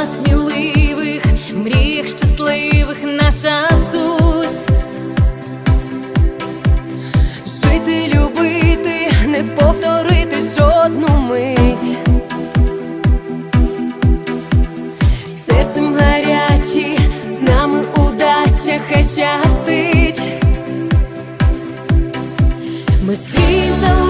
планах сміливих, мріях щасливих наша суть. Жити, любити, не повторити жодну мить. Серцем гарячі, з нами удача хай щастить. Ми свій залишили